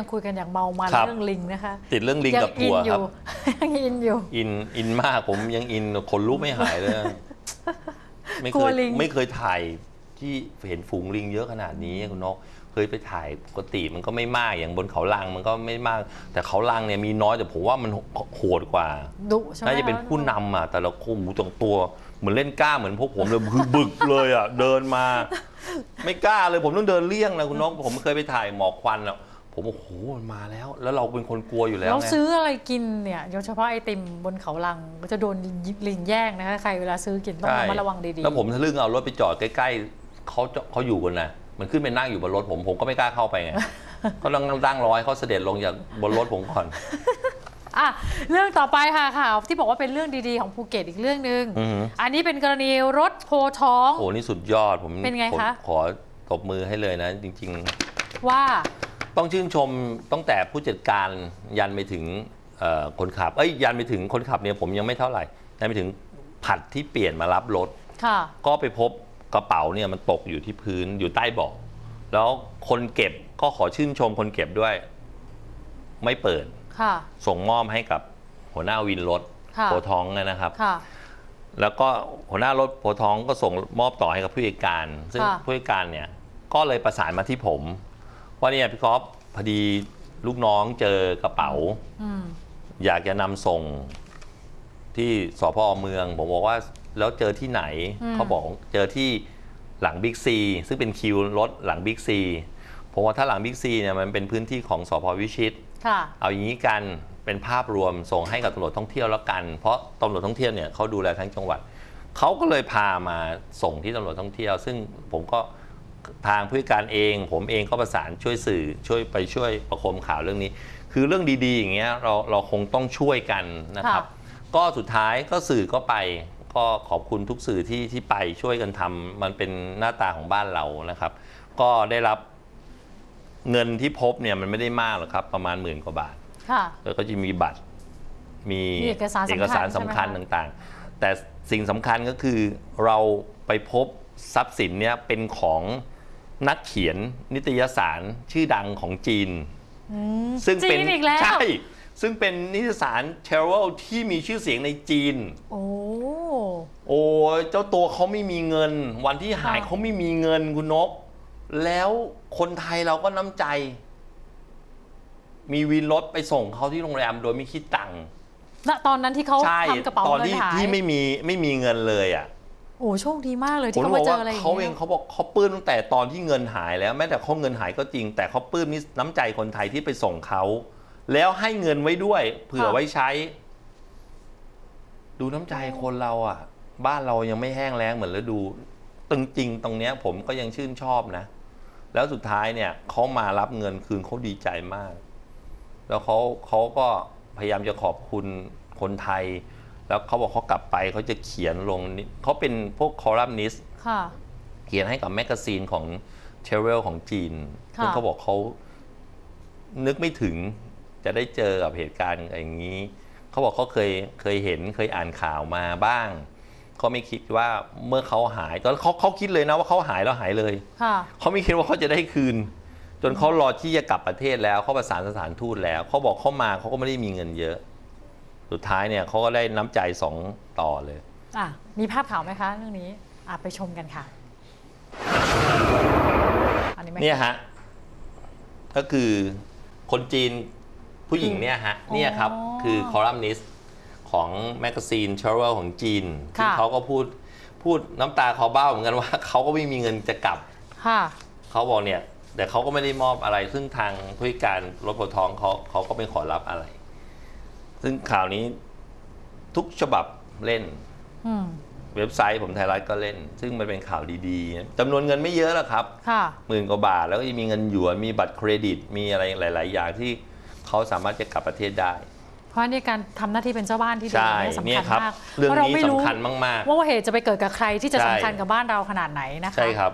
ยังคุยกันอย่างเมามันครับ เรื่องลิงนะคะติดเรื่องลิงยักับอิผัวอครับยู่ยังอินอยู่ อินอินมากผมยังอินคนลุกไม่หายเลยไม่กเคลัวยลิง ไม่เคยถ่ายที่เห็นฝูงลิงเยอะขนาดนี้คุณนกเคยไปถ่ายปกติมันก็ไม่มากอย่างบนเขาลังมันก็ไม่มาก แต่เขาลังเนี่ยมีน้อยแต่ผมว่ามันโหดกว่า ดุใช่ไหมน่าจะเป็นผู้นำอะแต่ละคนหูตรงตัว เหมือนเล่นกล้ามเหมือนพวกผมเลยคือบึกเลยอะ เดินมา ไม่กล้าเลยผมต้องเดินเลี่ยงนะคุณนกผมเคยไปถ่ายหมอกควันแล้ว ผมโอ้โหมันมาแล้ว แล้วเราเป็นคนกลัวอยู่แล้วเราไงซื้ออะไรกินเนี่ยโดยเฉพาะไอติมบนเขาลังก็จะโดนลิงแย่งนะคะใครเวลาซื้อกินต้องใช่ระมัดระวังดีๆแล้วผมทะลึ่งเอารถไปจอดใกล้ๆเขาจะเขาอยู่กันนะมันขึ้นไปนั่งอยู่บนรถผมผมก็ไม่กล้าเข้าไปไงเขาต้องตั้งร้อยเขาเสด็จลงจากบนรถผมก่อนอะเรื่องต่อไปค่ะข่าวที่บอกว่าเป็นเรื่องดีๆของภูเก็ตอีกเรื่องหนึ่งอือหืออันนี้เป็นกรณีรถโพธิ์ท้องโอ้นี่สุดยอดผมเป็นไงผมคะขอตบมือให้เลยนะ จริงว่าๆ ต้องชื่นชมตั้งแต่ผู้จัดการยันไปถึงเอ่อคนขับ เอ้ยยันไปถึงคนขับเนี่ยผมยังไม่เท่าไหร่ยันไปถึงผัดที่เปลี่ยนมารับรถค่ะก็ไปพบกระเป๋าเนี่ยมันตกอยู่ที่พื้นอยู่ใต้เบาะแล้วคนเก็บก็ขอชื่นชมคนเก็บด้วย ไม่เปิดค่ะส่งมอบให้กับหัวหน้าวินรถค่ะโพธิ์ท้องเนยนะครับค่ะแล้วก็หัวหน้ารถโพธิ์ท้องก็ส่งมอบต่อให้กับผู้จัดการ ซึ่งค่ะผู้จัดการเนี่ยก็เลยประสานมาที่ผม ว่าเนี่ยพี่ก๊อฟพอดีลูกน้องเจอกระเป๋า อืมอยากจะนำส่งที่สพเมือง ผมบอกว่าแล้วเจอที่ไหนอืมเขาบอกเจอที่หลังบิ๊กซีซึ่งเป็นคิวรถหลังบิ๊กซีผมว่าถ้าหลังบิ๊กซีเนี่ยมันเป็นพื้นที่ของสพวิชิต ค่ะ เอาอย่างนี้กันเป็นภาพรวมส่งให้กับตำรวจท่องเที่ยวแล้วกัน เพราะตำรวจท่องเที่ยวเนี่ยเขาดูแลทั้งจังหวัดเขาก็เลยพามาส่งที่ตำรวจท่องเที่ยว ซึ่งผมก็ ทางผู้จัดการเอง ผมเองก็ประสานช่วยสื่อช่วยไปช่วยประโคมข่าวเรื่องนี้ คือเรื่องดีๆ อย่างเงี้ยเราเราคงต้องช่วยกันนะครับค่ะก็สุดท้ายก็สื่อก็ไป ก็ขอบคุณทุกสื่อที่ที่ไปช่วยกันทำมันเป็นหน้าตาของบ้านเรานะครับ ก็ได้รับเงินที่พบเนี่ยมันไม่ได้มากหรอกครับ ประมาณหมื่นกว่าบาทค่ะแล้วก็จะมีบัตรมีมีเอกสารสำคัญเอกสารสำคัญใช่ไหมคะต่างๆ แต่สิ่งสำคัญก็คือเราไปพบ ทรัพย์สินเนี่ยเป็นของนักเขียนนิตยสารชื่อดังของจีนอืมซึ่งเป็นจีนอีกแล้ว ใช่ ซึ่งเป็นนิตยสารเทรเวลที่มีชื่อเสียงในจีน โอ้ โอ้ยเจ้าตัวเขาไม่มีเงิน วันที่หายค่ะ เขาไม่มีเงินคุณนก แล้วคนไทยเราก็น้ำใจ มีวินรถไปส่งเขาที่โรงแรมโดยไม่คิดตังค์ ณตอนนั้นที่เขาใช่ทำกระเป๋าตอนเงินที่หายที่ไม่มีไม่มีเงินเลยอะ โอ้โชคดีมากเลยผที่มเขาบมาอกเจอว่าอะไรอย่างเขาเอเงี้งยเขาบอกเขาปลื้มตั้งแต่ตอนที่เงินหายแล้วแม้แต่เขาเงินหายก็จริง แต่เขาปลื้มนี่น้ำใจคนไทยที่ไปส่งเขาแล้วให้เงินไว้ด้วยเผื่อไว้ใช้ ดูน้ำใจคนเราอะ บ้านเรายังไม่แห้งแล้งเหมือนฤดูตึงจริงตรงเนี้ย ผมก็ยังชื่นชอบนะ แล้วสุดท้ายเนี่ยเขามารับเงินคืนเขาดีใจมาก แล้วเขาเขาก็พยายามจะขอบคุณคนไทย แล้วเขาบอกเขากลับไปเขาจะเขียนลงนี่เขาเป็นพวกคอลัมนิสต์ค่ะเขียนให้กับแมกกาซีนของเทเวลของจีนค่ะซึ่งเขาบอกเขานึกไม่ถึงจะได้เจอกับเหตุการณ์อย่างนี้ เขาบอกเขาเคยเคยเห็นเคยอ่านข่าวมาบ้างเขาไม่คิดว่าเมื่อเขาหายตอนเขาเขาคิดเลยนะว่าเขาหายแล้วหายเลยค่ะเขาไม่คิดว่าเขาจะได้คืน จนเขารอที่จะกลับประเทศแล้วเขาประสานสถานทูตแล้วเขาบอกเขามาเขาก็ไม่ได้มีเงินเยอะ สุดท้ายเนี่ยเขาก็ได้น้ำใจสองต่อเลย อะมีภาพข่าวไหมคะเรื่องนี้อะไปชมกันค่ะอันนี้ไหม เนี่ยฮะ ก็คือคนจีนผู้หญิงเนี่ยฮะเนี่ยครับ คือคอลัมนิสต์ของแมกกาซีน Travel ของจีนที่เขาก็พูดพูดน้ำตาคอเบ้าเหมือนกันว่า เขาก็ไม่มีเงินจะกลับ ค่ะ เขาบอกเนี่ย แต่เขาก็ไม่ได้มอบอะไร ซึ่งทางผู้จัดการรถปลดท้องเขาเขาก็ไม่ขอรับอะไร ซึ่งข่าวนี้ทุกฉบับเล่น อืม เว็บไซต์ผมไทยรัฐก็เล่น ซึ่งมันเป็นข่าวดีๆจำนวนเงินไม่เยอะหรอกครับ ค่ะ หมื่นกว่าบาทแล้วก็จะมีเงินหยวนมีบัตรเครดิตมีอะไรหลาย ๆ อย่างที่เขาสามารถจะกลับประเทศได้ เพราะนี่การทำหน้าที่เป็นเจ้าบ้านที่ดีใช่เนี่ยสำเนี่คัยญครับ มากเรื่องพาะานี้ไม่สำคัญมาก ว่าเหตุจะไปเกิดกับใครที่จะใช่ สำคัญกับบ้านเราขนาดไหนนะๆ คะ ใช่ครับ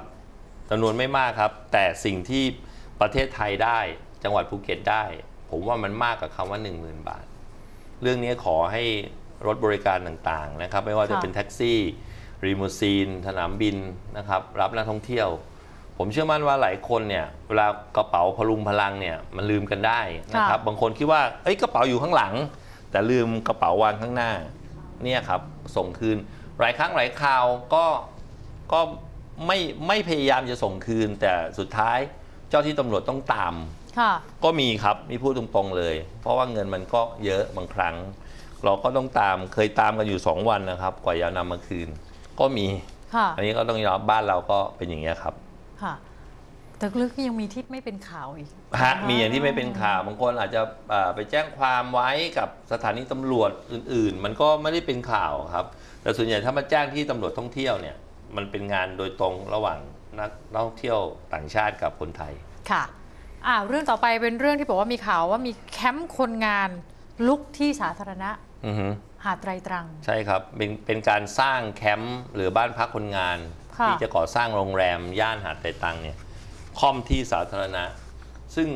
จำนวนไม่มากครับ แต่สิ่งที่ประเทศไทยได้ จังหวัดภูเก็ตได้ ผมว่ามันมากกว่าคำว่า 1 0,000 บาท เรื่องนี้ขอให้รถบริการต่างๆนะครับ ไม่ว่าจะเป็นแท็กซี่รีมูซีน สนามบินนะครับ รับนักท่องเที่ยว ผมเชื่อมั่นว่าหลายคนเนี่ยเวลากระเป๋าพลุงพลังเนี่ยมันลืมกันได้นะครับ บางคนคิดว่าเอ้ยกระเป๋าอยู่ข้างหลัง แต่ลืมกระเป๋าวางข้างหน้าเนี่ยครับส่งคืนหลายครั้งหลายคราวก็ก็ไม่ไม่พยายามจะส่งคืน แต่สุดท้ายเจ้าที่ตำรวจต้องตาม ค่ะ ก็มีครับนี่พูดตรงๆเลย เพราะว่าเงินมันก็เยอะบางครั้ง เราก็ต้องตามเคยตามกันอยู่ 2 วันนะครับ กว่าจะนำมาคืน ก็มีค่ะอันนี้ก็ต้องยอมรับบ้านเราก็เป็นอย่างนี้ยครับค่ะ แต่ลึกยังมีที่ไม่เป็นข่าวอีก ฮะมีอย่างที่ไม่เป็นข่าวบางคนอาจจะเอ่อไปแจ้งความไว้กับสถานีตำรวจอื่น ๆ มันก็ไม่ได้เป็นข่าวครับ แต่ส่วนใหญ่ถ้ามาแจ้งที่ตำรวจท่องเที่ยวเนี่ยมันเป็นงานโดยตรงระหว่างนักท่องเที่ยวต่างชาติกับคนไทย ค่ะ อ่าเรื่องต่อไปเป็นเรื่องที่บอกว่ามีข่าวว่ามีแคมป์คนงานลุกที่สาธารณะอือฮึหาดไตรตรัง ใช่ครับเป็นเป็นการสร้างแคมป์หรือบ้านพักคนงานค่ะที่จะก่อสร้างโรงแรมย่านหาดไตรตังเนี่ยค่อมที่สาธารณะ ซึ่ง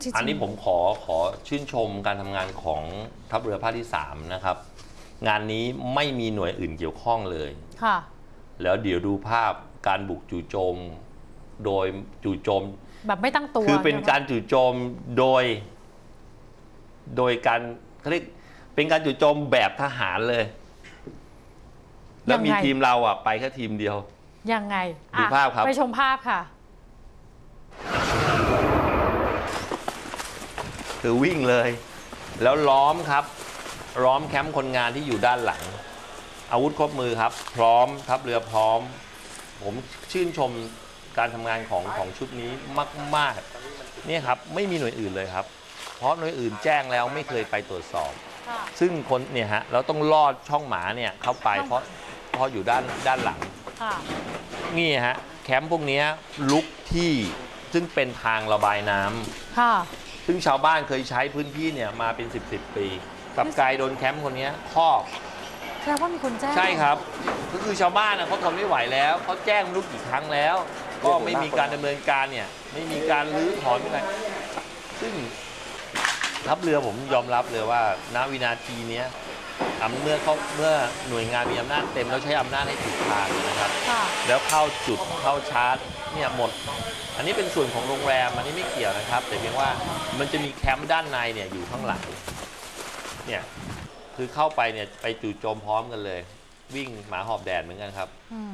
ที่จริงอันนี้ผมขอขอชื่นชมการทำงานของทัพเรือภาคที่ 3 นะครับ งานนี้ไม่มีหน่วยอื่นเกี่ยวข้องเลยค่ะแล้วเดี๋ยวดูภาพการบุกจู่โจม โดยจู่โจม แบบไม่ตั้งตัวคือเป็นใช่ไหมการจู่โจมโดย โดยการเขาเรียกเป็นการจู่โจมแบบทหารเลย แล้วมีทีมเราอะไปแค่ทีมเดียว ยังไงดูอะภาพครับ ไปชมภาพค่ะ คือวิ่งเลย แล้วล้อมครับ ล้อมแคมป์คนงานที่อยู่ด้านหลัง อาวุธครบมือครับ พร้อมทัพเรือพร้อม ผมชื่นชม การทำงานของของชุดนี้มากๆเนี่ยครับไม่มีหน่วยอื่นเลยครับ เพราะหน่วยอื่นแจ้งแล้วไม่เคยไปตรวจสอบ ค่ะ ซึ่งคนเนี่ยฮะเราต้องลอดช่องหมาเนี่ยเข้าไปเพราะเพราะอยู่ด้านด้านหลัง ค่ะ นี่ฮะแคมป์พวกเนี้ยลุกที่ซึ่งเป็นทางระบายน้ำค่ะ ซึ่งชาวบ้านเคยใช้พื้นที่เนี่ยมาเป็น 10บสปีกลับกลายโดนแคมป์คนเนี้ยครอบแสดงว่ามีคนแจ้งใช่ครับ ก็คือชาวบ้านนะเขาทนไม่ไหวแล้วเขาแจ้งไม่รู้กี่ครั้งแล้ว ก็ไม่มีการดำเนินการเนี่ย ไม่มีการรื้อถอนอะไรซึ่งทัพเรือผมยอมรับเลยว่า ณวินาทีเนี้ยอำเมื่อเขาเมื่อหน่วยงานมีอำนาจเต็มแล้วใช้อำนาจให้ถูกทางนะครับ ค่ะ แล้วเข้าจุดเข้าชาร์จเนี่ยหมด อันนี้เป็นส่วนของโรงแรมอันนี้ไม่เกี่ยวนะครับ แต่เพียงว่ามันจะมีแคมป์ด้านในเนี่ยอยู่ข้างหลังเนี่ยคือเข้าไปเนี่ยไปจู่โจมพร้อมกันเลย วิ่งหมาหอบแดดเหมือนกันครับ อืม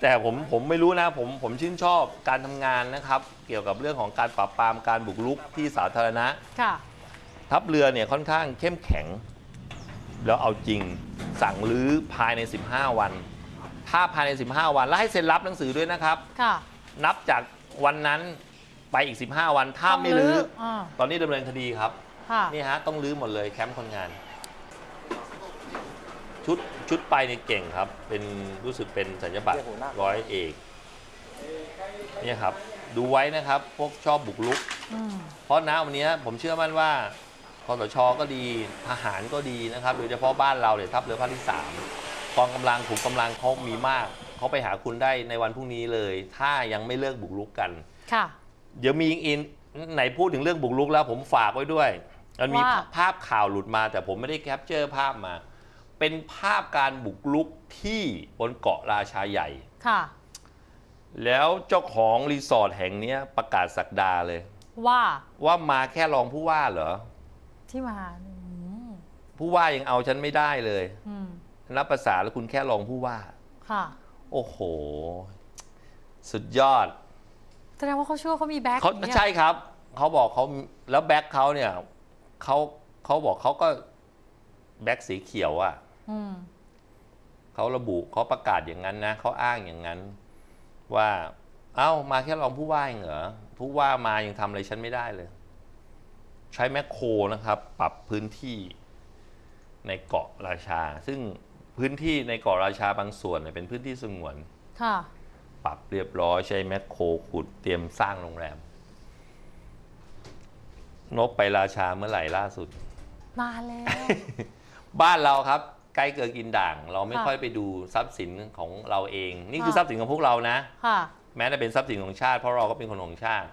แต่ผมผมไม่รู้นะผมผมชื่นชอบการทำงานนะครับ เกี่ยวกับเรื่องของการปราบปรามการบุกรุกที่สาธารณะ ค่ะ ทัพเรือเนี่ยค่อนข้างเข้มแข็ง แล้วเอาจริงสั่งรื้อภายใน 15 วัน ถ้าภายใน 15 วัน แล้วให้เซ็นรับหนังสือด้วยนะครับ ค่ะ นับจากวันนั้นไปอีก 15 วันถ้าไม่รื้ออ่า ตอนนี้ดำเนินคดีครับ ค่ะ นี่ฮะต้องรื้อหมดเลยแคมป์คนงาน ชุดชุดไปเนี่ยเก่งครับ เป็นรู้สึกเป็นสัญญบัตรร้อยเอกเนี่ยครับ ดูไว้นะครับ พวกชอบบุกรุกอืมเพราะณวันนี้ผมเชื่อมั่นว่าคอสชก็ดีทหารก็ดีนะครับโดยเฉพาะบ้านเราเนี่ยทัพเรือภาคที่3กองกำลังขุมกำลังเขามีมากเขาไปหาคุณได้ในวันพรุ่งนี้เลย ถ้ายังไม่เลิกบุกรุกกันค่ะ เดี๋ยวมีอินไหนพูดถึงเรื่องบุกรุกแล้วผมฝากไว้ด้วย มันมีว่าภาพข่าวหลุดมาแต่ผมไม่ได้แคปเจอร์ภาพมา เป็นภาพการบุกรุกที่บนเกาะราชาใหญ่ ค่ะ แล้วเจ้าของรีสอร์ทแห่งเนี้ยประกาศสักดาเลย ว่าว่ามาแค่รองผู้ว่าเหรอ ที่มาอืมผู้ว่ายังเอาฉันไม่ได้เลยอืมนับภาษาแล้วคุณแค่รองผู้ว่า ค่ะ โอ้โห สุดยอด แสดงว่าเขาเชื่อว่าเขามีแบ็คเขาอย่างงี้ยใช่ครับ เขาบอกเขาแล้วแบ็คเขาเนี่ยเขาเขาบอกเขาก็แบ็คสีเขียวอะ่ะอืม เขาระบุเขาประกาศอย่างนั้นนะเขาอ้างอย่างนั้น ว่า เอ้ามาแค่รองผู้ว่าเองเหรอผู้ว่ามายังทำอะไรฉันไม่ได้เลย ใช้แมคโครนะครับ ปรับพื้นที่ในเกาะราชา ซึ่งพื้นที่ในเกาะราชาบางส่วนเนี่ยเป็นพื้นที่สงวนค่ะ ปรับเรียบร้อยใช้แมคโครขุดเตรียมสร้างโรงแรม นบไปราชาเมื่อไหร่ล่าสุด มาแล้ว บ้านเราครับ ใกล้เกินกินด่าง เราไม่ค่ะ ค่อยไปดูทรัพย์สินของเราเอง นี่คือค่ะทรัพย์สินของพวกเรานะ ค่ะ แม้จะเป็นทรัพย์สินของชาติเพราะเราก็เป็นคนของชาติ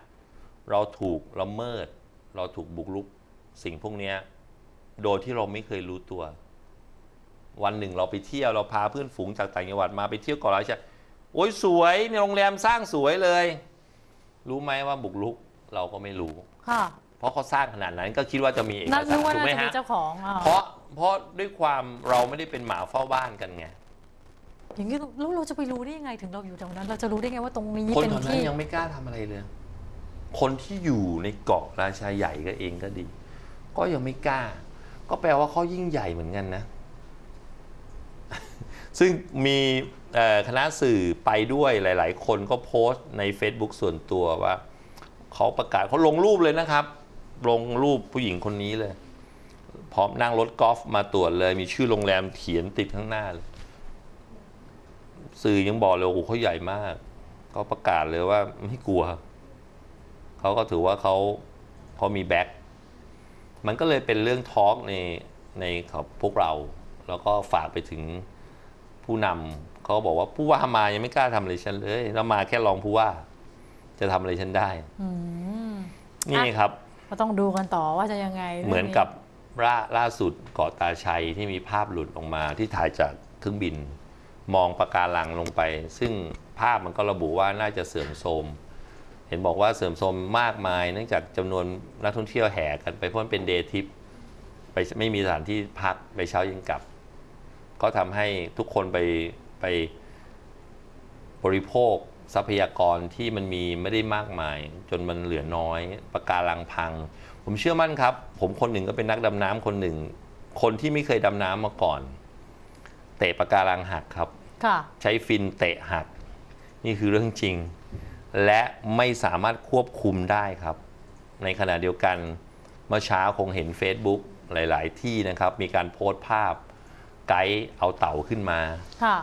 เราถูกละเมิด เราถูกบุกรุกสิ่งพวกเนี้ยโดยที่เราไม่เคยรู้ตัว วันหนึ่งเราไปเที่ยวเราพาเพื่อนฝูงจากต่างจังหวัดมาไปเที่ยวเกาะราชาโอ้ยสวยในโรงแรมสร้างสวยเลย รู้ไหมว่าบุกรุกเราก็ไม่รู้ ค่ะเพราะเขาสร้างขนาดนั้นก็คิดว่าจะมีเอกนั่นสารรู้ว่าถูกน่าไหมจะมีฮะ เจ้าของอะเพราะ เพราะด้วยความเราไม่ได้เป็นหมาเฝ้าบ้านกันไงอย่างนี้แล้วเราจะไปรู้ได้ยังไงถึงเราอยู่ตรงนั้น เราจะรู้ได้ไงว่าตรงนี้คนเป็นแถวนั้นที่ยังไม่กล้าทำอะไรเลย คนที่อยู่ในเกาะราชาใหญ่ก็เองก็ดี ก็ยังไม่กล้า ก็แปลว่าเขายิ่งใหญ่เหมือนกันนะ ซึ่งมีเอ่อคณะสื่อไปด้วยหลาย ๆ คนก็โพสต์ใน Facebook ส่วนตัวว่าเขาประกาศเขาลงรูปเลยนะครับ ลงรูปผู้หญิงคนนี้เลย พร้อมนั่งรถกอล์ฟมาตรวจเลย มีชื่อโรงแรมเขียนติดข้างหน้าเลยสื่อยังบอกเลยโอ้โหเขาใหญ่มากเขาประกาศเลยว่าไม่กลัวเขาก็ถือว่าเขาเขามีแบ็คมันก็เลยเป็นเรื่องทอล์กในในของพวกเรา แล้วก็ฝากไปถึงผู้นำเขาบอกว่าผู้ว่ามายังไม่กล้าทำอะไรฉันเลยแล้วมาแค่รองผู้ว่า จะทำอะไรฉันได้ อืมนี่อะครับก็ต้องดูกันต่อว่าจะยังไงรื่งเหมือนกับ ล่าล่าสุดเกาะตาชัยที่มีภาพหลุดออกมาที่ถ่ายจากเครื่องบิน มองปะการังลงไป ซึ่งภาพมันก็ระบุว่าน่าจะเสื่อมโทรมเห็นบอกว่าเสื่อมโทรมมากมาย เนื่องจากจำนวนนักท่องเที่ยวแห่กันไปเพราะมันเป็นเดย์ทริปไปไม่มีสถานที่พักไปเช้าเย็นกลับ ก็ทำให้ทุกคนไปไปบริโภคทรัพยากรที่มันมีไม่ได้มากมาย จนมันเหลือน้อยปะการังพัง ผมเชื่อมั่นครับ ผมคนหนึ่งก็เป็นนักดำน้ำคนหนึ่ง คนที่ไม่เคยดำน้ำมาก่อน เตะปะการังหักครับ ค่ะ ใช้ฟินเตะหัก นี่คือเรื่องจริง และไม่สามารถควบคุมได้ครับ ในขณะเดียวกันเมื่อเช้าคงเห็น Facebook หลาย ๆ ที่นะครับ มีการโพสต์ภาพ ไกด์เอาเต่าขึ้นมา ค่ะ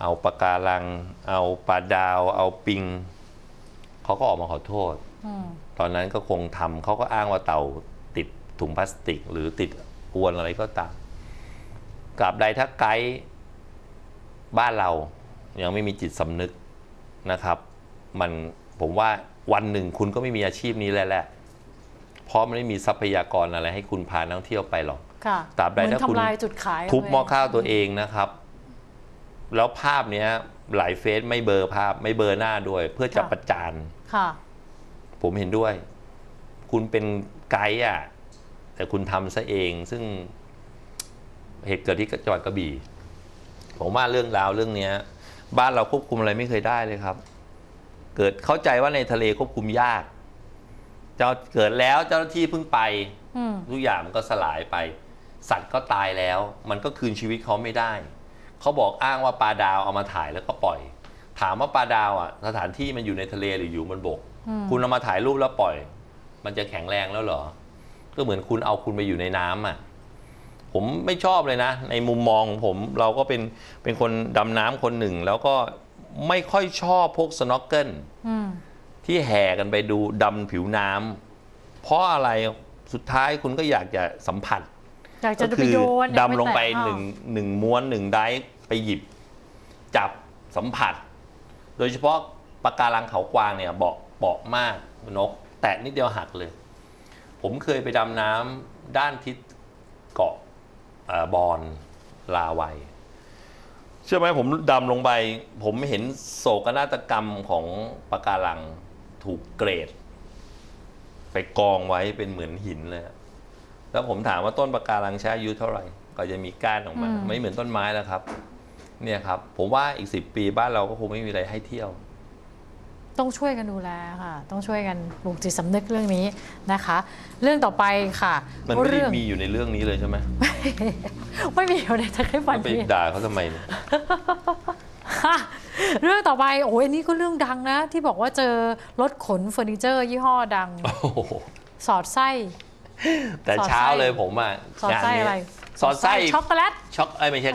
เอาปะการัง เอาปลาดาว เอาปิง เขาก็ออกมาขอโทษอืม ตอนนั้นก็คงทำเขาก็อ้างว่าเต่าติดถุงพลาสติก หรือติดอวนอะไรก็ตามกราบใดถ้าไกด์บ้านเรายังไม่มีจิตสำนึกนะครับ มันผมว่าวันหนึ่งคุณก็ไม่มีอาชีพนี้แล้วแหละเพราะมันไม่มีทรัพยากรอะไรให้คุณพานักท่องเที่ยวไปหรอกค่ะตราบใดเหมือนถ้าคุณทำลายจุดขายทุบหม้อเงข้าวตัวเองนะครับ แล้วภาพเนี้ยหลายเฟซไม่เบลอร์ภาพไม่เบลอร์หน้าด้วย เพื่อจะประจานค่ะ ผมเห็นด้วย คุณเป็นไกด์อะ แต่คุณทำซะเอง ซึ่งเหตุเกิดที่จังหวัดกระบี่ ผมว่าเรื่องราวเรื่องเนี้ยบ้านเราควบคุมอะไรไม่เคยได้เลยครับ เกิดเข้าใจว่าในทะเลควบคุมยาก เจ้าเกิดแล้วเจ้าหน้าที่เพิ่งไปอืมทุกอย่างมันก็สลายไป สัตว์ก็ตายแล้ว มันก็คืนชีวิตเขาไม่ได้ เขาบอกอ้างว่าปลาดาวเอามาถ่ายแล้วก็ปล่อย ถามว่าปลาดาวอะ สถานที่มันอยู่ในทะเลหรืออยู่บนบกอืม คุณเอามาถ่ายรูปแล้วปล่อย มันจะแข็งแรงแล้วเหรอ ก็เหมือนคุณเอาคุณไปอยู่ในน้ำอะ ผมไม่ชอบเลยนะ ในมุมมองของผมเราก็เป็นเป็นคนดำน้ำคนหนึ่ง แล้วก็ไม่ค่อยชอบพวกสโนว์เกิลอืมที่แห่กันไปดูดำผิวน้ำเพราะอะไรสุดท้ายคุณก็อยากจะสัมผัสอยากจะก็ไปคือโยนดำลงไปแตะหนึ่งหนึ่งม้วนหนึ่งได้ไปหยิบ จับสัมผัส โดยเฉพาะปะการังเขากวางเนี่ยเบาะ เบาะมากนก แตะนิดเดียวหักเลย ผมเคยไปดำน้ำด้านทิศเกาะบอนลาวัย เชื่อไหมผมดำลงไป ผมเห็นโศกนาฏกรรมของปะการังถูกเกรด ไปกองไว้เป็นเหมือนหินเลยแล้วผมถามว่าต้นปะการังใช้อายุเท่าไหร่ ก็จะมีก้านออกมามไม่เหมือนต้นไม้แล้วครับ เนี่ยครับ ผมว่าอีกสิบปีบ้านเราก็คงไม่มีอะไรให้เที่ยว ต้องช่วยกันดูแลค่ะ ต้องช่วยกันปลูกจิตสำนึกเรื่องนี้นะคะ เรื่องต่อไปค่ะมันไม่ได้เรื่องมีอยู่ในเรื่องนี้เลยใช่ไหมไม่มีอยู่ในทคริปวันไปนี้ด่าเขาทำไมเนี่ยค่ะเรื่องต่อไปโอ้ยอันนี้ก็เรื่องดังนะ ที่บอกว่าเจอรถขนเฟอร์นิเจอร์ ยี่ห้อดังโอ้โหสอดไส้ แต่สอดไส้เช้าเลยผมอะสอดงานไส้นี้อะไรสอดไส้ช็อกโกแลตช็อกไอ้ยไม่ใช่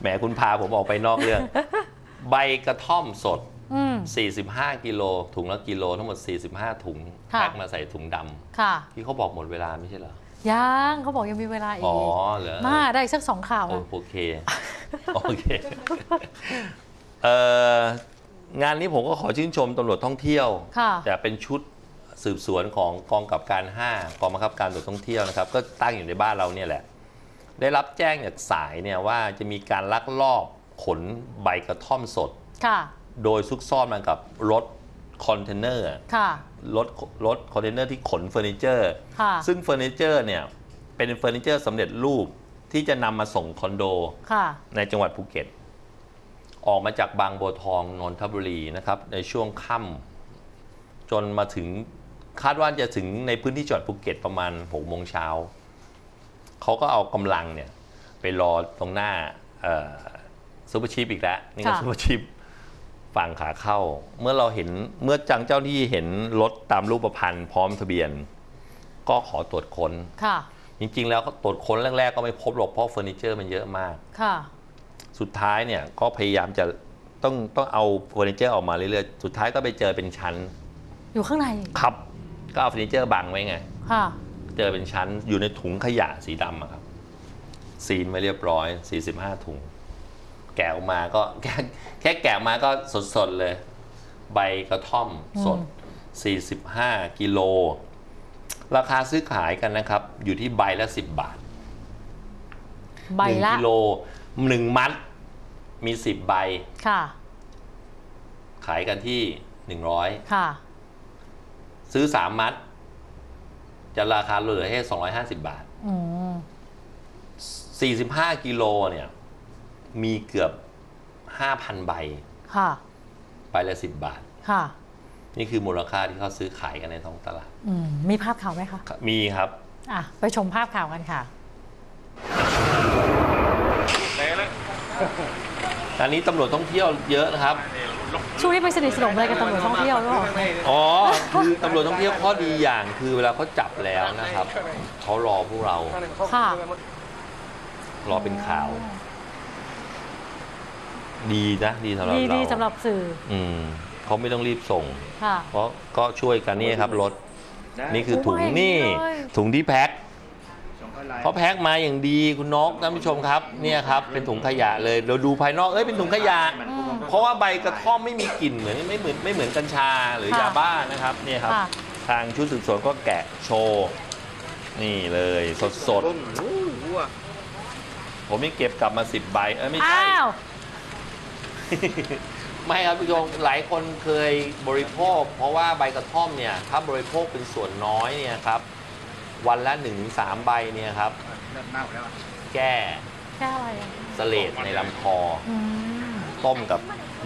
แหมคุณพาผมออกไปนอกเรื่อง ใบกระท่อมสด อืม 45 กิโลถุงละกิโลทั้งหมด 45 ถุงค่ะ แพ็คมาใส่ถุงดำค่ะ ที่เขาบอกหมดเวลาไม่ใช่เหรอยังเขาบอกยังมีเวลาอีอ๋อกเหรอ มาได้อีกสักสองข่าวโอนะโอเค โอเคเอ่องานนี้ผมก็ขอชื่นชมตำรวจท่องเที่ยว ค่ะ แต่เป็นชุดสืบสวนของกองกับการ 5 กองบังคับการตรวจท่องเที่ยวนะครับ ก็ตั้งอยู่ในบ้านเราเนี่ยแหละ ได้รับแจ้งจากสายเนี่ยว่าจะมีการลักลอบขนใบกระท่อมสด ค่ะ โดยซุกซ่อนมากับรถคอนเทนเนอร์ค่ะรถรถคอนเทนเนอร์ที่ขนเฟอร์นิเจอร์ ค่ะ ซึ่งเฟอร์นิเจอร์เนี่ยเป็นเฟอร์นิเจอร์สำเร็จรูปที่จะนำมาส่งคอนโด ค่ะ ในจังหวัดภูเก็ต ออกมาจากบางบัวทองนนทบุรีนะครับ ในช่วงค่ำจนมาถึงคาดว่าจะถึงในพื้นที่จังหวัดภูเก็ตประมาณหกโมงเช้าเขาก็เอากำลังเนี่ย ไปรอตรงหน้าซูเปอร์ชิปอีกแล้ว นี่ก็ค่ะ ซูเปอร์ชิป ฝั่งขาเข้า เมื่อเราเห็นเมื่อจังเจ้าที่เห็นรถตามรูปพันธ์พร้อมทะเบียน ก็ขอตรวจค้นค่ะ จริงๆ แล้วก็ตรวจค้นแรกๆ ก็ไม่พบหรอกเพราะเฟอร์นิเจอร์มันเยอะมาก ค่ะ สุดท้ายเนี่ยก็พยายามจะต้องต้องเอาเฟอร์นิเจอร์ออกมาเรื่อยๆ สุดท้ายก็ไปเจอเป็นชั้น อยู่ข้างในครับ ก็เอาเฟอร์นิเจอร์บังไว้ไง ค่ะ เจอเป็นชั้นอยู่ในถุงขยะสีดำอะครับ ซีนไว้เรียบร้อย 45 ถุง แกะออกมาก็แค่แค่แกะมาก็สดๆเลย ใบกระท่อมสด 45 กิโล ราคาซื้อขายกันนะครับ อยู่ที่ใบละ 10 บาทใบหนึ่งละกิโลหนึ่งมัด มี 10 ใบค่ะ ขายกันที่ 100 ค่ะ ซื้อ 3 มัด จะราคาเหลือแค่250 บาทอืม45 กิโลเนี่ย มีเกือบ 5,000 ใบค่ะใบละ10บาท ค่ะ นี่คือมูลค่าที่เขาซื้อขายกันในท้องตลาด อืมมีภาพข่าวไหมคะมีครับ อะ ไปชมภาพข่าวกันค่ะอันนี้ตำรวจท่องเที่ยวเยอะนะครับ ช่วงนี้ไปสนิทสนมอะไรกับตำรวจท่องเที่ยวหรือเปล่าอ๋อ คือตำรวจท่องเที่ยวข้อดีอย่างคือเวลาเขาจับแล้วนะครับ เขารอพวกเรา ค่ะ รอเป็นข่าว ดีนะดีสำหรับดีเราดีสำหรับสื่ออืมเขาไม่ต้องรีบส่ง ค่ะเพราะก็ช่วยกันนี่ครับรถนี่คือถุงโอ้ยนี่เลยถุงที่แพ็คเขาแพ็คมาอย่างดีคุณนกท่านผู้ชมครับเนี่ยครับเป็นถุงขยะเลยเราดูภายนอกเอ้ยเป็นถุงขยะเพราะว่าใบกระท่อมไม่มีกลิ่นเหมือนไม่เหมือนไม่เหมือนกัญชาหรือค่ะยาบ้านะครับเนี่ยครับ ค่ะ ทางชุดสืบสวนก็แกะโชว์นี่เลยสดสดๆผมมีเก็บกลับมาสิบใบเออไม่ใช่อ้าว ไม่ครับผู้ชมหลายคนเคยบริโภค เพราะว่าใบกระท่อมเนี่ยถ้าบริโภคเป็นส่วนน้อยเนี่ยครับ วันละ1นถึงสใบเนี่ยครับแก้แค่อะไรอะเสลดในลำคอ อืม ต้มกับ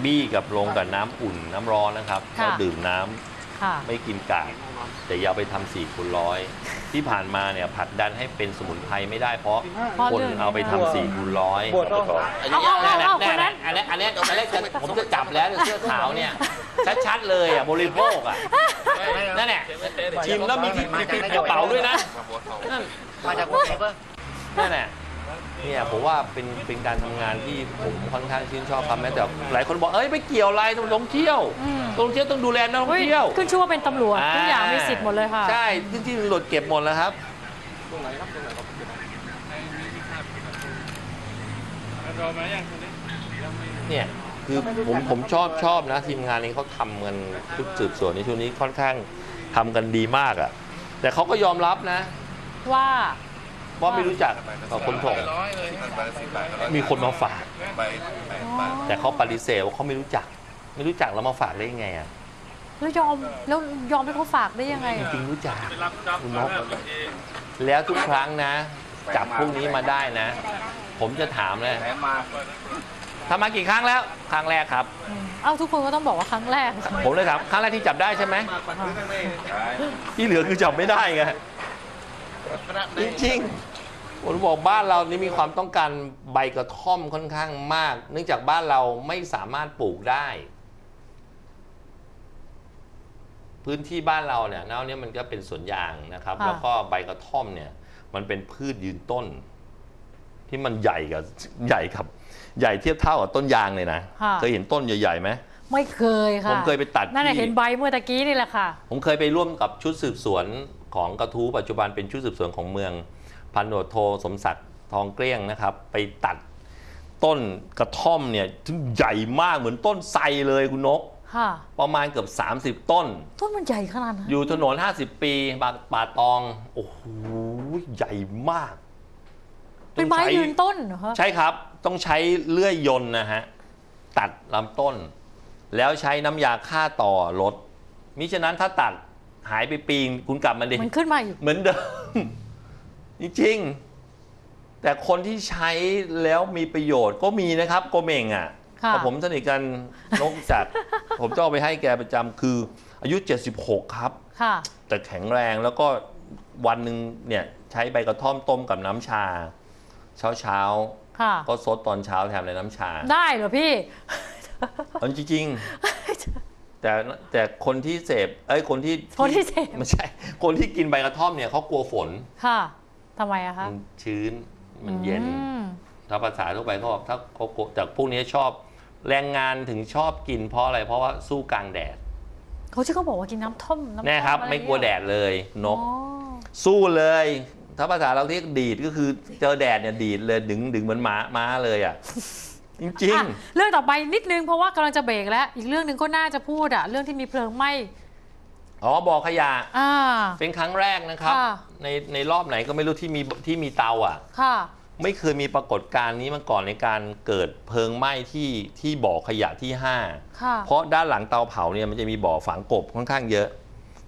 บี้กับลงกับน้ำอุ่นน้ำร้อนนะครับค่ะ แล้วดื่มน้ำค่ะ ไม่กินกากแต่อย่าไปทำสี่คูณร้อยที่ผ่านมาเนี่ยผลักดันให้เป็นสมุนไพรไม่ได้เพราะเพราะคนเรื่อง เอาไปทำสี่คูณร้อย บวชต้องขออันนี้เอาเอาเอาแคนนั้น อันนี้อันนี้อันนี้จะผมจะจับแล้วเสื้อขาวเนี่ย ชัดๆเลยอะบริโภคอะนั่นแหละชิมแล้วมีที่ปิดกระเป๋าด้วยนะนั่นมาจากกรุงเทพปะนั่นแหละ เนี่ยผมว่าเป็นเป็นการทำงานที่ผมค่อนข้างชื่นชอบครับแม้แต่หลายคนบอกเอ้ยไม่เกี่ยวอะไรท่องเที่ยวอืมท่องเที่ยวต้องดูแลนักท่อเฮ้งยเที่ยวขึ้นชื่อว่าเป็นตำรวจทุกอย่างมีสิทธิ์หมดเลยค่ะ ใช่ที่ที่ตำรวจเก็บหมดแล้วครับเนี่ยคือผมผมชอบชอบนะ ทีมงานนี้เขาทำกันชุดสืบสวนในช่วงนี้ค่อนข้างทำกันดีมากอะ่ะแต่เขาก็ยอมรับนะ ว่า ว่าไม่รู้จักกับคนส่งมีคนมาฝาก แต่เขาปฏิเสธว่าเขาไม่รู้จัก ไม่รู้จักแล้วมาฝากได้ยังไงอะแล้วยอมแล้วยอมให้เขาฝากได้ยังไงจอะริงๆรู้จักคุณนกแล้วทุกครั้งนะ จับพวกนี้มาได้นะ ผมจะถามเลยแถมมาทำมากี่ครั้งแล้ว ครั้งแรกครับอืมเอ้าทุกคนก็ต้องบอกว่าครั้งแรก ผมเลยถามครั้งแรกที่จับได้ใช่ไหมที่เหลือคือจับไม่ได้ไงจริงๆ ผมบอกบ้านเรานี่มีความต้องการใบกระท่อมค่อนข้างมาก เนื่องจากบ้านเราไม่สามารถปลูกได้ พื้นที่บ้านเราเนี่ยแนวเนี้ยมันก็เป็นสวนยางนะครับค่ะแล้วก็ใบกระท่อมเนี่ย มันเป็นพืชยืนต้น ที่มันใหญ่กับใหญ่ครับ ใหญ่เทียบเท่ากับต้นยางเลยนะค่ะเคยเห็นต้นใหญ่ๆไหมไม่เคยค่ะ ผมเคยไปตัดนั่นแหละที่เห็นใบเมื่อตะกี้นี่แหละค่ะ ผมเคยไปร่วมกับชุดสืบสวนของกระทู้ปัจจุบันเป็นชุดสืบสวนของเมือง พันโดโทสมศักดิ์ทองเกลี้ยงนะครับ ไปตัดต้นกระท่อมเนี่ยที่ใหญ่มากเหมือนต้นไทรเลยคุณนก ค่ะ ประมาณเกือบ 30 ต้น ต้นมันใหญ่ขนาดนั้นอยู่ถนน 50 ปีบางป่าตอง โอ้โหใหญ่มากเป็นไม้ต้องใช้ยืนต้นเหรอคะใช่ครับต้องใช้เลื่อยยนต์นะฮะ ตัดลำต้น แล้วใช้น้ำยาฆ่าต่อรถมิฉะนั้นถ้าตัดหายไปปีนคุณกลับมาดิมันขึ้นมาอีกเหมือนเดิม จริงๆแต่คนที่ใช้แล้วมีประโยชน์ก็มีนะครับโกเมงอะค่ะแต่ผมสนิทกันนกจัด ผมจะเอาไปให้แกประจำคือ อายุ 76 ครับ ค่ะ แต่แข็งแรงแล้วก็วันหนึ่งเนี่ยใช้ใบกระท่อมต้มกับน้ำชา เช้าเช้าๆค่ะก็ซดตอนเช้าแทนในน้ำชาได้เหรอพี่ เอาจริงๆแต่แต่คนที่เสพเอ้ยคนที่คนที่เสพ ไม่ใช่ คนที่กินใบกระท่อมเนี่ยเขากลัวฝน ค่ะ ทำไมอะคะมันชื้นมันเย็น อืมถ้าภาษาทั่วไปเขาบอกถ้าเขากลัวแต่พวกนี้ชอบแรงงานถึงชอบกินเพราะอะไรเพราะว่าสู้กลางแดดเขาที่เขาบอกว่ากินน้ำท่อมน้ำท่อมแน่ครับ อะรไม่กลัวแดดเลยนก อ๋อสู้เลย ถ้าภาษาเราเรียกดีดก็คือเจอแดดเนี่ยดีดเลยดึงดึงเหมือนม้าม้าเลยอะ จริง อะเรื่องต่อไปนิดนึงเพราะว่ากำลังจะเบรกแล้ว อีกเรื่องหนึ่งก็น่าจะพูดอะเรื่องที่มีเพลิงไหม้ๆ อ๋อบ่อขยะ อ่า เป็นครั้งแรกนะครับ ค่ะ ในในรอบไหนก็ไม่รู้ที่มีที่มีเตาอะ ค่ะ ไม่เคยมีปรากฏการณ์นี้มาก่อนในการเกิดเพลิงไหม้ที่ที่บ่อขยะที่ ค่ะ 5 เพราะด้านหลังเตาเผาเนี่ยมันจะมีบ่อฝังกบค่อนข้างเยอะ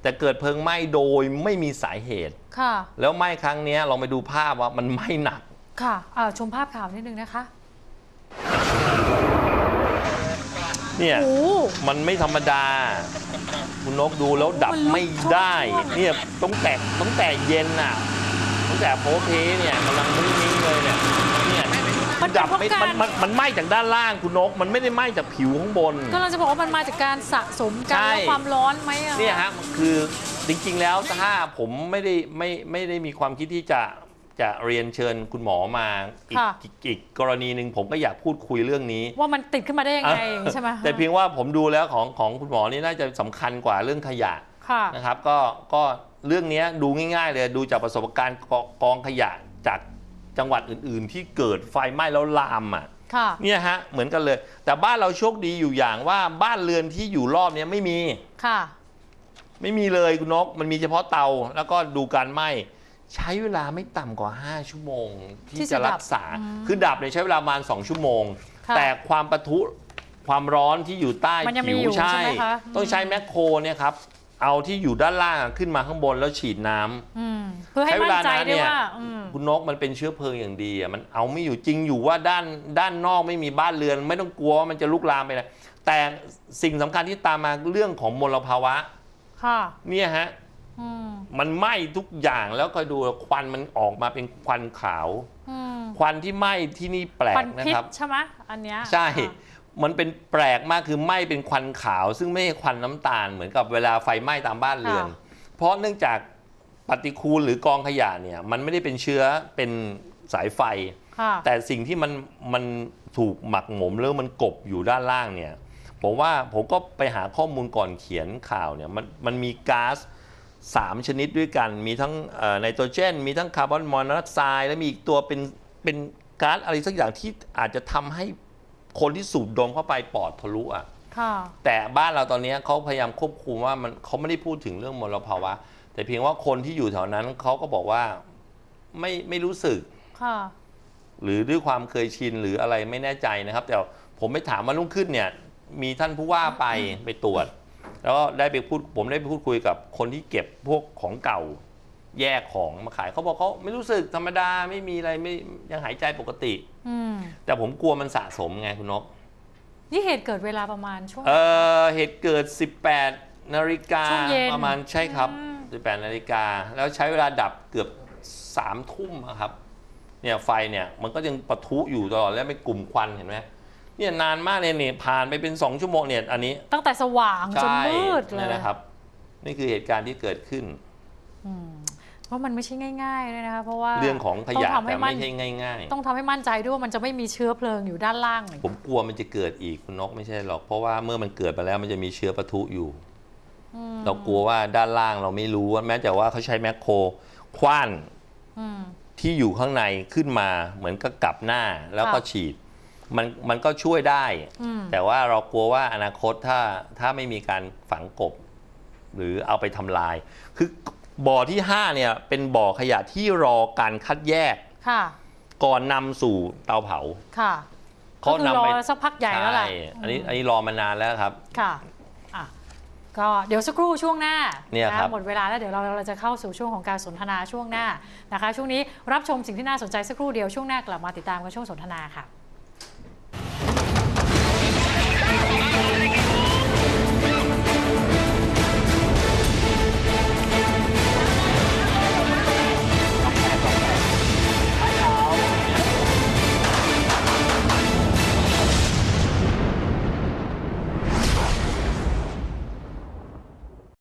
แต่เกิดเพลิงไหม้โดยไม่มีสาเหตุ ค่ะ แล้วไหม้ครั้งเนี้ยลองไปดูภาพว่ามันไหม้หนัก ค่ะอ่าชมภาพข่าวนิดนึงนะคะเนี่ย โอ้โหมันไม่ธรรมดา คุณนกดูแล้วดับมันลุกไม่ได้ท่วมเนี่ยต้องแต่ตั้งแต่เย็นน่ะตั้งแต่โพเพเนี่ยกำลังมุ้งมิ้งเลยเนี่ยเนี่ยมันดับไม่เป็นเพมันราะการมันมันไหม้จากด้านล่างคุณนก มันไม่ได้ไหม้จากผิวข้างบน ก็เราจะบอกว่ามันมาจากการสะสมกันใช่แล้วความร้อนไหมอะเนี่ยฮะมันคือจริงๆแล้วถ้าผมไม่ได้ไม่ไม่ได้มีความคิดที่จะ จะเรียนเชิญคุณหมอมาอีกค่ะ อีกอีกกรณีหนึ่งผมก็อยากพูดคุยเรื่องนี้ ว่ามันติดขึ้นมาได้ยังไงใช่ไหมแต่เพียงว่าผมดูแล้วของของคุณหมอนี่น่าจะสำคัญกว่าเรื่องขยะค่ะ นะครับ ก็ก็เรื่องเนี้ยดูง่าย ๆ เลยดูจากประสบการณ์กกองขยะจากจังหวัดอื่น ๆ ที่เกิดไฟไหม้แล้วลามอะ ค่ะ เนี่ยฮะเหมือนกันเลย แต่บ้านเราโชคดีอยู่อย่างว่าบ้านเรือนที่อยู่รอบเนี้ยไม่มีค่ะ ไม่มีเลยคุณนก มันมีเฉพาะเตาแล้วก็ดูการไหม้ ใช้เวลาไม่ต่ำกว่า 5 ชั่วโมง ที่ที่จะจะรักษาดับอืมคือดับเนี่ยใช้เวลาประมาณ 2 ชั่วโมง ค่ะแต่ความปะทุความร้อนที่อยู่ใต้มันยังมีผิวอยู่ใช่ไหมคะต้องใช้แมคโครเนี่ยครับ เอาที่อยู่ด้านล่างขึ้นมาข้างบนแล้วฉีดน้ำ อืมเพื่อให้ใช้เวมั่นลาใจนานได้เนี่ยว่าอืม คุณนกมันเป็นเชื้อเพลิงอย่างดีอะมันเอาไม่อยู่จริงอยู่ว่าด้านด้านนอกไม่มีบ้านเรือน ไม่ต้องกลัวว่ามันจะลุกลามไปเลยแต่สิ่งสำคัญที่ตามมาเรื่องของมลภาวะค่ะ เนี่ยฮะ อืมมันไหม้ทุกอย่างแล้วก็ดูควันมันออกมาเป็นควันขาว อืมควันที่ไหม้ที่นี่แปลควักนนะพิษครับ ใช่ไหมอันเนี้ยใช่ค่ะ มันเป็นแปลกมากคือไหม้เป็นควันขาว ซึ่งไม่ใช่ควันน้ำตาลเหมือนกับเวลาไฟไหม้ตามบ้านเรือนเพราะเนื่องจากปฏิคูลหรือกองขยะเนี่ยมันไม่ได้เป็นเชื้อเป็นสายไฟ ค่ะแต่สิ่งที่มันมันถูกหมักหมมแล้วมันกบอยู่ด้านล่างเนี่ยผมว่าผมก็ไปหาข้อมูลก่อนเขียนข่าวเนี่ยมันมันมีก๊าซ สามชนิดด้วยกัน มีทั้งไนโตรเจน มีทั้งคาร์บอนมอนอกไซด์และมีอีกตัวเป็นเป็นก๊าซอะไรสักอย่างที่อาจจะทำให้คนที่สูดดมเข้าไปปอดทะลุอะค่ะแต่บ้านเราตอนนี้เขาพยายามควบคุมว่ามันเขาไม่ได้พูดถึงเรื่องมลภาวะ แต่เพียงว่าคนที่อยู่แถวนั้นเขาก็บอกว่าไม่ไม่รู้สึกค่ะหรือด้วยความเคยชินหรืออะไรไม่แน่ใจนะครับ แต่ผมไปถามมารุ่งขึ้นเนี่ย มีท่านผู้ว่าไปไปตรวจ แล้วก็ได้ไปพูดผมได้ไปพูดคุยกับคนที่เก็บพวกของเก่าแยกของมาขายเขาบอกเขาไม่รู้สึกธรรมดาไม่มีอะไรไม่ยังหายใจปกติ อืม แต่ผมกลัวมันสะสมไงคุณนกนี่เหตุเกิดเวลาประมาณช่วง เออเหตุเกิด 18นาฬิกาช่วงเย็นประมาณใช่ครับ อืม18นาฬิกาแล้วใช้เวลาดับเกือบ3ทุ่มอะครับเนี่ยไฟเนี่ยมันก็ยังปะทุอยู่ตลอดแล้วไม่กลุ่มควันเห็นไหม เนี่ยนานมากเลยเนี่ยผ่านไปเป็น 2 ชั่วโมงเนี่ยอันนี้ตั้งแต่สว่างจนใช่มืดเลยนี่นะครับ นี่คือเหตุการณ์ที่เกิดขึ้นอืมเพราะมันไม่ใช่ง่ายๆเลยนะคะเพราะว่าเรื่องของขยะต้องทำให้แต่มั่ไม่นใช่ง่ายต้องทำให้มั่นใจด้วยว่ามันจะไม่มีเชื้อเพลิงอยู่ด้านล่างๆผมกลัวมันจะเกิดอีกคุณนกไม่ใช่หรอกเพราะว่าเมื่อมันเกิดไปแล้วมันจะมีเชื้อปะทุอยู่อืมเรากลัวว่าด้านล่างเราไม่รู้ว่าแม้แต่ว่าเขาใช้แมคโครคว้านอืมที่อยู่ข้างในขึ้นมาเหมือนกับกลับหน้าแล้วก็ค่ะฉีด มันมันก็ช่วยได้อืมแต่ว่าเรากลัวว่าอนาคตถ้าถ้าไม่มีการฝังกบ หรือเอาไปทำลาย คือบ่อที่ 5 เนี่ย เป็นบ่อขยะที่รอการคัดแยกค่ะก่อนนำสู่เตาเผาค่ะก็คือเขานำรอไปสักพักใหญ่แล้วแหละช่อันนี้อันนี้รอมานานแล้วครับค่ะอะก็เดี๋ยวสักครู่ช่วงหน้าเนี่ยะครับหมดเวลาแล้วเดี๋ยวเราเราจะเข้าสู่ช่วงของการสนทนาช่วงหน้านะคะ ช่วงนี้รับชมสิ่งที่น่าสนใจสักครู่เดียวช่วงหน้ากลับมาติดตามกันช่วงสนทนาค่ะ